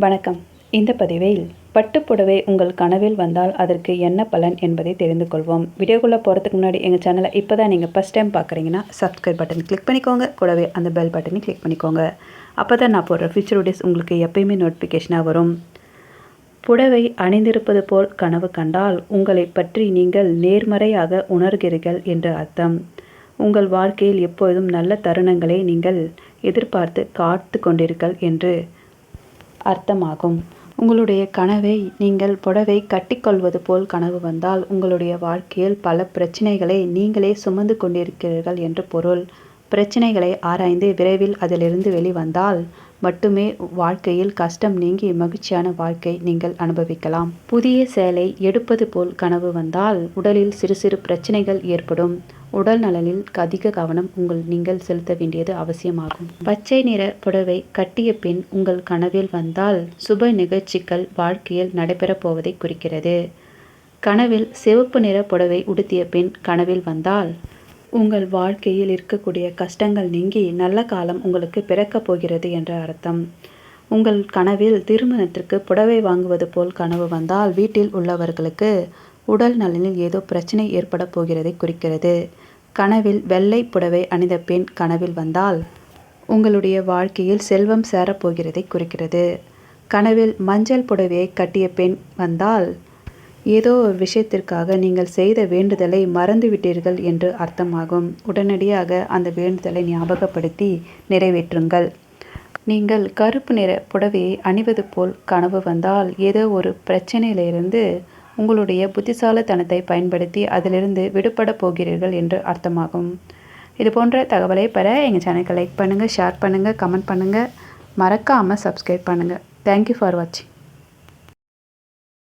வணக்கம். இந்த பதிவில் பட்டுப்புடவை உங்கள் கனவில் வந்தால் அதற்கு என்ன பலன் என்பதை தெரிந்து கொள்வோம். வீடியோக்குள்ளே போகிறதுக்கு முன்னாடி எங்கள் சேனலை இப்போ தான் நீங்கள் ஃபஸ்ட் டைம் பார்க்குறீங்கன்னா சப்ஸ்கிரைப் பட்டன் கிளிக் பண்ணிக்கோங்க. கூடவே அந்த பெல் பட்டனை கிளிக் பண்ணிக்கோங்க. அப்போ தான் நான் போடுற ஃபியூச்சர் வீடியோஸ் உங்களுக்கு எப்பயுமே நோட்டிஃபிகேஷனாக வரும். புடவை அணிந்திருப்பது போல் கனவு கண்டால் உங்களை பற்றி நீங்கள் நேர்மறையாக உணர்கிறீர்கள் என்று அர்த்தம். உங்கள் வாழ்க்கையில் எப்பொழுதும் நல்ல தருணங்களை நீங்கள் எதிர்பார்த்து காத்து கொண்டீர்கள் என்று அர்த்தமாகும். உங்களுடைய கனவை நீங்கள் புடவை கட்டிக்கொள்வது போல் கனவு வந்தால் உங்களுடைய வாழ்க்கையில் பல பிரச்சனைகளை நீங்களே சுமந்து கொண்டிருக்கிறீர்கள் என்று பொருள். பிரச்சனைகளை ஆராய்ந்து விரைவில் அதிலிருந்து வெளிவந்தால் மட்டுமே வாழ்க்கையில் கஷ்டம் நீங்கி மகிழ்ச்சியான வாழ்க்கை நீங்கள் அனுபவிக்கலாம். புதிய சேலை எடுப்பது போல் கனவு வந்தால் உடலில் சிறு சிறு பிரச்சனைகள் ஏற்படும். உடல் நலனில் அதிக கவனம் உங்கள் நீங்கள் செலுத்த வேண்டியது அவசியமாகும். பச்சை நிற புடவை கட்டிய பின் உங்கள் கனவில் வந்தால் சுப நிகழ்ச்சிகள் வாழ்க்கையில் நடைபெறப் போவதை குறிக்கிறது. கனவில் சிவப்பு நிற புடவை உடுத்திய பின் கனவில் வந்தால் உங்கள் வாழ்க்கையில் இருக்கக்கூடிய கஷ்டங்கள் நீங்கி நல்ல காலம் உங்களுக்கு பிறக்கப் போகிறது என்ற அர்த்தம். உங்கள் கனவில் திருமணத்திற்கு புடவை வாங்குவது போல் கனவு வந்தால் வீட்டில் உள்ளவர்களுக்கு உடல் நலனில் ஏதோ பிரச்சனை ஏற்பட போகிறதை குறிக்கிறது. கனவில் வெள்ளை புடவை அணிந்த பெண் கனவில் வந்தால் உங்களுடைய வாழ்க்கையில் செல்வம் சேரப்போகிறதை குறிக்கிறது. கனவில் மஞ்சள் புடவையை கட்டிய பெண் வந்தால் ஏதோ ஒரு விஷயத்திற்காக நீங்கள் செய்த வேண்டுதலை மறந்துவிட்டீர்கள் என்று அர்த்தமாகும். உடனடியாக அந்த வேண்டுதலை ஞாபகப்படுத்தி நிறைவேற்றுங்கள். நீங்கள் கருப்பு நிற புடவையை அணிவது போல் கனவு வந்தால் ஏதோ ஒரு பிரச்சனையிலிருந்து உங்களுடைய புத்திசாலித்தனத்தை பயன்படுத்தி அதிலிருந்து விடுபட போகிறீர்கள் என்று அர்த்தமாகும். இது போன்ற தகவலை பெற எங்கள் சேனலுக்கு லைக் பண்ணுங்கள் ஷேர் பண்ணுங்கள் கமெண்ட் பண்ணுங்கள் மறக்காமல் சப்ஸ்கிரைப் பண்ணுங்கள் தேங்க்யூ ஃபார் வாட்சிங்